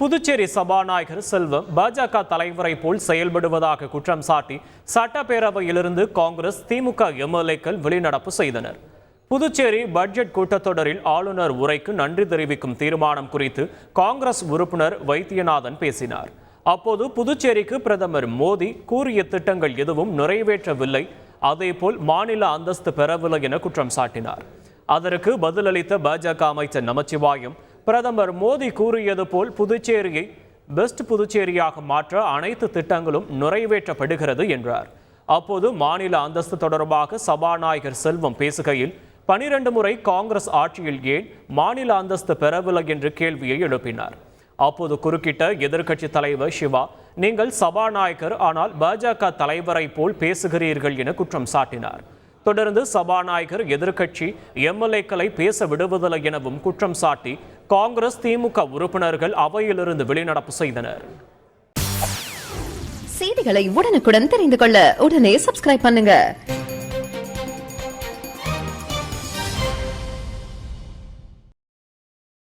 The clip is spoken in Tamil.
புதுச்சேரி சபாநாயகர் செல்வம் பாஜக தலைவரை போல் செயல்படுவதாக குற்றம் சாட்டி சட்டப்பேரவையிலிருந்து காங்கிரஸ் திமுக எம்எல்ஏக்கள் வெளிநடப்பு செய்தனர். புதுச்சேரி பட்ஜெட் கூட்டத்தொடரில் ஆளுநர் உரைக்கு நன்றி தெரிவிக்கும் தீர்மானம் குறித்து காங்கிரஸ் உறுப்பினர் வைத்தியநாதன் பேசினார். அப்போது புதுச்சேரிக்கு பிரதமர் மோடி கூறிய திட்டங்கள் எதுவும் நிறைவேற்றவில்லை. அதேபோல் மாநில அந்தஸ்து பெறவில்லை என குற்றம் சாட்டினார். அதற்கு பதிலளித்த பாஜக அமைச்சர் நமச்சிவாயம் பிரதமர் மோடி கூறியது போல் புதுச்சேரியை பெஸ்ட் புதுச்சேரியாக மாற்ற அனைத்து திட்டங்களும் நிறைவேற்றப்படுகிறது என்றார். அப்போது மாநில அந்தஸ்து தொடர்பாக சபாநாயகர் செல்வம் பேசுகையில் பனிரெண்டு முறை காங்கிரஸ் ஆட்சியில் ஏன் மாநில அந்தஸ்து பெறவில்லை? என்று கேள்வியை எழுப்பினார். அப்போது குறுக்கிட்ட எதிர்க்கட்சி தலைவர் சிவா நீங்கள் சபாநாயகர் ஆனால் பாஜக தலைவரை போல் பேசுகிறீர்கள் என குற்றம் சாட்டினார். தொடர்ந்து சபாநாயகர் எதிர்க்கட்சி எம்எல்ஏக்களை பேச விடுவதில்லை எனவும் குற்றம் சாட்டி காங்கிரஸ் திமுக உறுப்பினர்கள் அவையிலிருந்து வெளிநடப்பு செய்தனர். செய்திகளை உடனுக்குடன் தெரிந்து கொள்ள உடனே சப்ஸ்கிரைப் பண்ணுங்க.